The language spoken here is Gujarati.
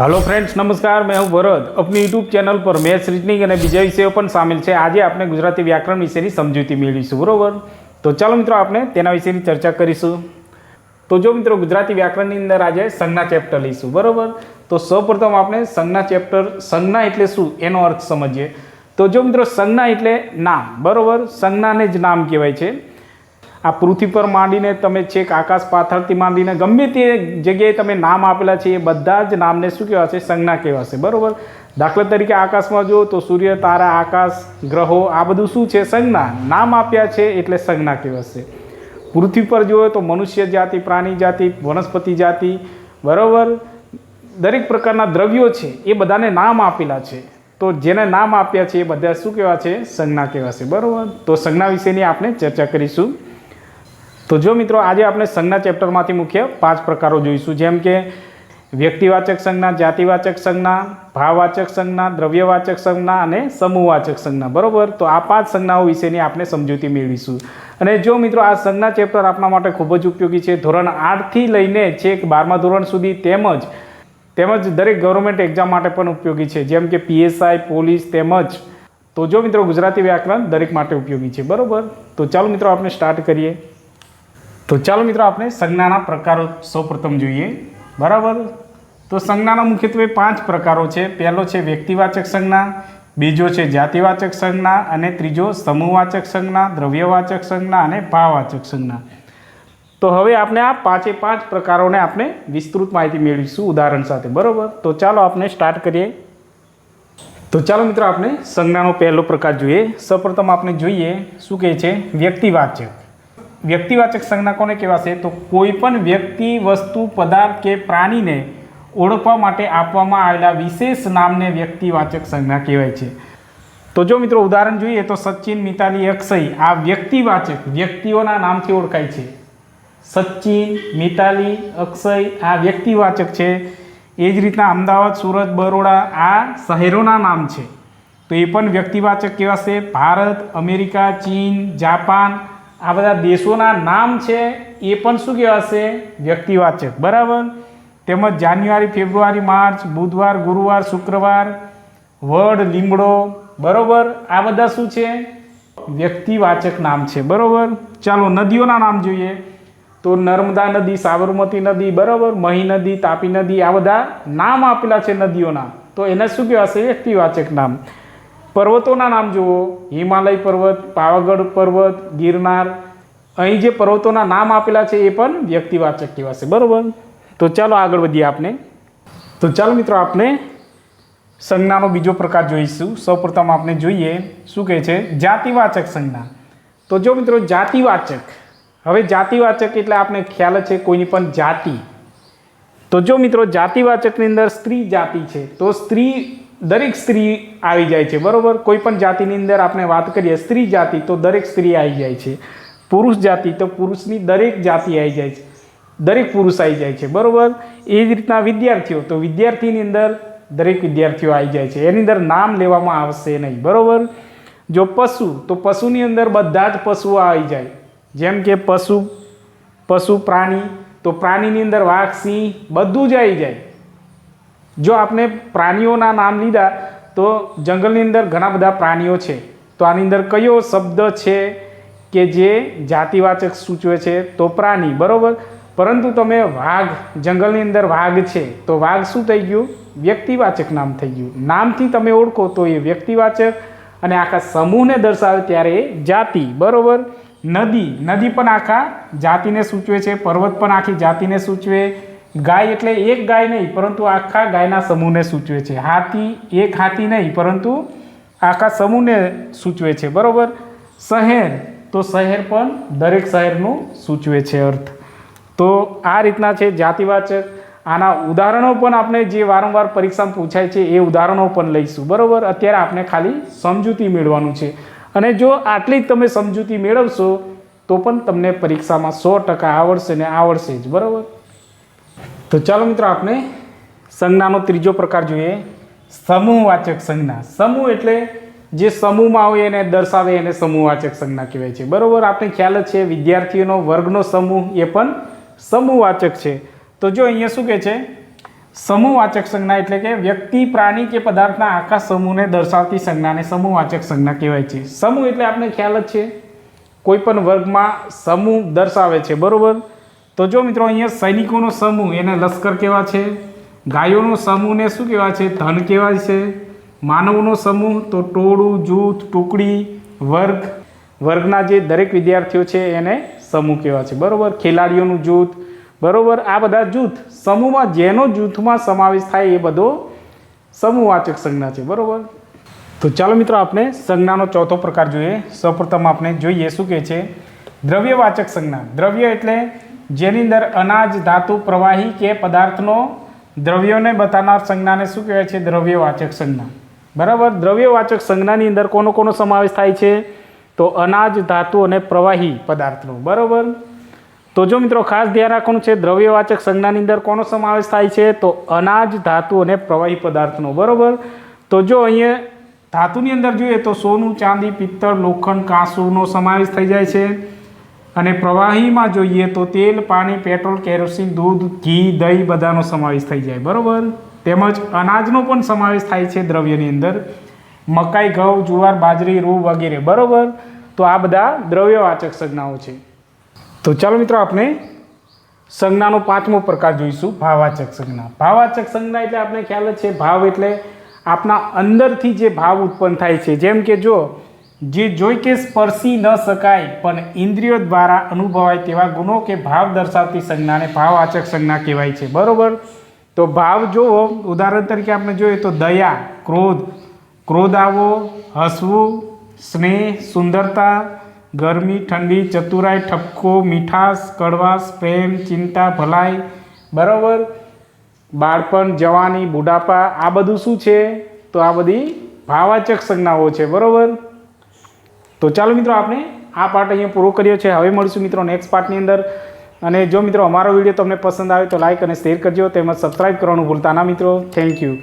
હલો ફ્રેન્ડ્સ નમસ્કાર. મેં હું ભરત. આપની યુટ્યુબ ચેનલ પર મેથ્સ રીઝનિંગ અને બીજા વિષયો પણ સામેલ છે. આજે આપણે ગુજરાતી વ્યાકરણ વિશેની સમજૂતી મેળવીશું, બરોબર? તો ચાલો મિત્રો, આપણે તેના વિશેની ચર્ચા કરીશું. તો જો મિત્રો, ગુજરાતી વ્યાકરણની અંદર આજે સંજ્ઞા ચેપ્ટર લઈશું, બરાબર? તો સૌપ્રથમ આપણે સંજ્ઞા ચેપ્ટર સંજ્ઞા એટલે શું? એનો અર્થ સમજીએ. તો જો મિત્રો, સંજ્ઞા એટલે નામ, બરાબર? સંજ્ઞાને જ નામ કહેવાય છે. આ પૃથ્વી પર માંડીને તમે છેક આકાશ પાથરથી માંડીને ગમે તે જગ્યાએ તમે નામ આપેલા છે એ બધા જ નામને શું કહેવાશે? સંજ્ઞા કહેવાશે. બરાબર? દાખલા તરીકે આકાશમાં જુઓ તો સૂર્ય, તારા, આકાશ, ગ્રહો આ બધું શું છે? સંજ્ઞા. નામ આપ્યા છે એટલે સંજ્ઞા કહેવાશે. પૃથ્વી પર જુઓ તો મનુષ્ય જાતિ, પ્રાણી જાતિ, વનસ્પતિ જાતિ, બરાબર? દરેક પ્રકારના દ્રવ્યો છે એ બધાને નામ આપેલા છે. તો જેને નામ આપ્યા છે એ બધા શું કહેવા છે? સંજ્ઞા કહેવાશે. બરાબર? તો સંજ્ઞા વિશેની આપણે ચર્ચા કરીશું. તો જો મિત્રો આજે આપણે સંજ્ઞા ચેપ્ટરમાંથી મુખ્ય પાંચ પ્રકારો જોઈશું. જેમ કે વ્યક્તિવાચક સંજ્ઞા, જાતિવાચક સંજ્ઞા, ભાવવાચક સંજ્ઞા, દ્રવ્યવાચક સંજ્ઞા અને સમૂહવાચક સંજ્ઞા. બરાબર? તો આ પાંચ સંજ્ઞાઓ વિશેની આપણે સમજૂતી મેળવીશું. અને જો મિત્રો આ સંજ્ઞા ચેપ્ટર આપણા માટે ખૂબ જ ઉપયોગી છે, ધોરણ આઠથી લઈને છેક બારમા ધોરણ સુધી તેમજ તેમજ દરેક ગવર્મેન્ટ એક્ઝામ માટે પણ ઉપયોગી છે. જેમ કે પીએસઆઈ પોલીસ તેમજ, તો જો મિત્રો ગુજરાતી વ્યાકરણ દરેક માટે ઉપયોગી છે. બરાબર? તો ચાલો મિત્રો આપણે સ્ટાર્ટ કરીએ. તો ચાલો મિત્રો, આપણે સંજ્ઞાના પ્રકારો સૌપ્રથમ જોઈએ. બરાબર? તો સંજ્ઞાના મુખ્યત્વે પાંચ પ્રકારો છે. પહેલો છે વ્યક્તિવાચક સંજ્ઞા, બીજો છે જાતિવાચક સંજ્ઞા, અને ત્રીજો સમૂહવાચક સંજ્ઞા, દ્રવ્યવાચક સંજ્ઞા, અને ભાવવાચક સંજ્ઞા. તો હવે આપણે આ પાંચે પાંચ પ્રકારોને આપણે વિસ્તૃત માહિતી મેળવીશું ઉદાહરણ સાથે. બરાબર? તો ચાલો આપણે સ્ટાર્ટ કરીએ. તો ચાલો મિત્રો, આપણે સંજ્ઞાનો પહેલો પ્રકાર જોઈએ. સૌપ્રથમ આપણે જોઈએ, શું કહે છે? વ્યક્તિવાચક. વ્યક્તિવાચક સંજ્ઞા કોને કહેવાશે? તો કોઈ પણ વ્યક્તિ, વસ્તુ, પદાર્થ કે પ્રાણીને ઓળખવા માટે આપવામાં આવેલા વિશેષ નામને વ્યક્તિવાચક સંજ્ઞા કહેવાય છે. તો જો મિત્રો ઉદાહરણ જોઈએ તો સચિન, મિતાલી, અક્ષય આ વ્યક્તિવાચક વ્યક્તિઓના નામથી ઓળખાય છે. સચિન, મિતાલી, અક્ષય આ વ્યક્તિવાચક છે. એ જ રીતના અમદાવાદ, સુરત, બરોડા આ શહેરોના નામ છે. તો એ પણ વ્યક્તિવાચક કહેવાશે. ભારત, અમેરિકા, ચીન, જાપાન આ બધા દેશોના નામ છે, એ પણ શું કહેવાશે વ્યક્તિવાચક. બરાબર? તેમજ જાન્યુઆરી, ફેબ્રુઆરી, માર્ચ, બુધવાર, ગુરુવાર, શુક્રવાર, વડ, લીમડો. બરોબર? આ બધા શું છે? વ્યક્તિવાચક નામ છે. બરોબર? ચાલો, નદીઓના નામ જોઈએ. તો નર્મદા નદી, સાબરમતી નદી, બરાબર? મહી નદી, તાપી નદી, આ બધા નામ આપેલા છે નદીઓના. તો એને શું કહેવાશે? વ્યક્તિવાચક નામ. પર્વતોના નામ જુઓ. હિમાલય પર્વત, પાવાગઢ પર્વત, ગિરનાર. અહીં જે પર્વતોના નામ આપેલા છે એ પણ વ્યક્તિવાચક કહેવાશે. બરાબર? તો ચાલો આગળ વધીએ આપણે. તો ચાલો મિત્રો, આપણે સંજ્ઞાનો બીજો પ્રકાર જોઈશું. સૌપ્રથમ આપણે જોઈએ શું કહે છે? જાતિવાચક સંજ્ઞા. તો જો મિત્રો, જાતિવાચક. હવે જાતિવાચક એટલે આપણે ખ્યાલ છે કોઈની પણ જાતિ. તો જો મિત્રો, જાતિવાચકની અંદર સ્ત્રી જાતિ છે, તો સ્ત્રી દરેક સ્ત્રી આવી જાય છે, બરાબર? કોઈ પણ જાતિની અંદર આપણે વાત કરીએ, સ્ત્રી જાતિ, તો દરેક સ્ત્રી આવી જાય છે. પુરુષ જાતિ, તો પુરુષની દરેક જાતિ આવી જાય છે. દરેક પુરુષ આવી જાય છે, બરાબર? એ જ રીતના વિદ્યાર્થીઓ, તો વિદ્યાર્થીની અંદર દરેક વિદ્યાર્થીઓ આવી જાય છે. એની અંદર નામ લેવામાં આવશે નહીં, બરાબર? જો પશુ, તો પશુની અંદર બધા જ પશુઓ આવી જાય. જેમ કે પશુ પશુ પ્રાણી, તો પ્રાણીની અંદર વાઘ, સિંહ, બધું જ આવી જાય. જો આપણે પ્રાણીઓના નામ લીધા, તો જંગલની અંદર ઘણા બધા પ્રાણીઓ છે. તો આની અંદર કયો શબ્દ છે કે જે જાતિવાચક સૂચવે છે? તો પ્રાણી, બરાબર? પરંતુ તમે વાઘ, જંગલની અંદર વાઘ છે, તો વાઘ શું થઈ ગયું? વ્યક્તિવાચક નામ થઈ ગયું. નામથી તમે ઓળખો તો એ વ્યક્તિવાચક અને આખા સમૂહને દર્શાવે ત્યારે એ જાતિ, બરાબર? નદી નદી પણ આખા જાતિને સૂચવે છે, પર્વત પણ આખી જાતિને સૂચવે ગાય એટલે એક ગાય નહીં, પરંતુ આખા ગાયના સમૂહને સૂચવે છે. હાથી એક હાથી નહીં, પરંતુ આખા સમૂહને સૂચવે છે. બરાબર? શહેર, તો શહેર પણ દરેક શહેરનું સૂચવે છે અર્થ. તો આ રીતના છે જાતિવાચક. આના ઉદાહરણો પણ આપણે જે વારંવાર પરીક્ષામાં પૂછાય છે એ ઉદાહરણો પણ લઈશું. બરાબર? અત્યારે આપણે ખાલી સમજૂતી મેળવાનું છે. અને જો આટલી જ તમે સમજૂતી મેળવશો, તો પણ તમને પરીક્ષામાં સો ટકા આવડશે ને આવડશે જ. બરાબર? તો ચાલો મિત્રો આપણે સંજ્ઞાનો ત્રીજો પ્રકાર જોઈએ. સમૂહવાચક સંજ્ઞા. સમૂહ એટલે જે સમૂહમાં હોય એને દર્શાવે એને સમૂહવાચક સંજ્ઞા કહેવાય છે. બરાબર? આપણે ખ્યાલ જ છે વિદ્યાર્થીઓનો વર્ગનો સમૂહ એ પણ સમૂહવાચક છે. તો જો અહીંયા શું કહે છે? સમૂહવાચક સંજ્ઞા એટલે કે વ્યક્તિ, પ્રાણી કે પદાર્થના આખા સમૂહને દર્શાવતી સંજ્ઞાને સમૂહવાચક સંજ્ઞા કહેવાય છે. સમૂહ એટલે આપણે ખ્યાલ જ છે. કોઈ પણ વર્ગમાં સમૂહ દર્શાવે છે. બરોબર? તો જો મિત્રો અહીંયા સૈનિકોનો સમૂહ, એને લશ્કર કહેવા છે? ગાયોનો સમૂહને શું કહેવાય છે? ધન કહેવાય છે. માનવનો સમૂહ, તો ટોળું, જૂથ, ટુકડી, વર્ગ. વર્ગના જે દરેક વિદ્યાર્થીઓ છે, એને સમૂહ કહેવાય છે. બરાબર? ખેલાડીઓનું જૂથ. બરાબર? આ બધા જૂથ સમૂહમાં જેનો જૂથમાં સમાવેશ થાય એ બધો સમૂહવાચક સંજ્ઞા છે. બરાબર? તો ચાલો મિત્રો, આપણે સંજ્ઞાનો ચોથો પ્રકાર જોઈએ. સૌપ્રથમ આપણે જોઈએ શું કહે છે દ્રવ્યવાચક સંજ્ઞા. દ્રવ્ય એટલે જેની અંદર અનાજ, ધાતુ, પ્રવાહી કે પદાર્થનો દ્રવ્યોને બતાવનાર સંજ્ઞાને શું કહેવાય છે? દ્રવ્યવાચક સંજ્ઞા. બરાબર? દ્રવ્યવાચક સંજ્ઞાની અંદર કોનો કોનો સમાવેશ થાય છે? તો અનાજ, ધાતુ અને પ્રવાહી પદાર્થનો. બરાબર? તો જો મિત્રો ખાસ ધ્યાન રાખવાનું છે, દ્રવ્યવાચક સંજ્ઞાની અંદર કોનો સમાવેશ થાય છે? તો અનાજ, ધાતુ અને પ્રવાહી પદાર્થનો. બરાબર? તો જો અહીંયા ધાતુની અંદર જોઈએ તો સોનું, ચાંદી, પિત્તળ, લોખંડ, કાંસુનો સમાવેશ થઈ જાય છે. અને પ્રવાહીમાં જોઈએ તો તેલ, પાણી, પેટ્રોલ, કેરોસીન, દૂધ, ઘી, દહીં બધાનો સમાવેશ થઈ જાય, બરાબર? તેમજ અનાજનો પણ સમાવેશ થાય છે દ્રવ્યની અંદર. મકાઈ, ઘઉં, જુવાર, બાજરી, રૂ વગેરે, બરાબર? તો આ બધા દ્રવ્યવાચક સંજ્ઞાઓ છે. તો ચાલો મિત્રો આપણે સંજ્ઞાનો પાંચમો પ્રકાર જોઈશું ભાવવાચક સંજ્ઞા. ભાવવાચક સંજ્ઞા એટલે આપણે ખ્યાલ જ છે, ભાવ એટલે આપણા અંદરથી જે ભાવ ઉત્પન્ન થાય છે. જેમ કે જો જે જોઈ કે સ્પર્શી ન શકાય, પણ ઇન્દ્રિયો દ્વારા અનુભવાય તેવા ગુણો કે ભાવ દર્શાવતી સંજ્ઞાને ભાવવાચક સંજ્ઞા કહેવાય છે. બરોબર? તો ભાવ જોવો, ઉદાહરણ તરીકે આપણે જોઈએ તો દયા, ક્રોધ. ક્રોધ આવો હસવું, સ્નેહ, સુંદરતા, ગરમી, ઠંડી, ચતુરાઈ, ઠપકો, મીઠાશ, કડવાશ, પ્રેમ, ચિંતા, ભલાઈ. બરાબર? બાળપણ, જવાની, બુઢાપા, આ બધું શું છે? તો આ બધી ભાવાચક સંજ્ઞાઓ છે. બરાબર? તો ચાલો મિત્રો આપણે આ પાર્ટ અહીંયા પૂરો કર્યો છે. હવે મળીશું મિત્રો નેક્સ્ટ પાર્ટની અંદર. અને જો મિત્રો અમારો વીડિયો તમને પસંદ આવે તો લાઇક અને શેર કરજો. તેમજ સબસ્ક્રાઈબ કરવાનું ભૂલતા ના મિત્રો. Thank you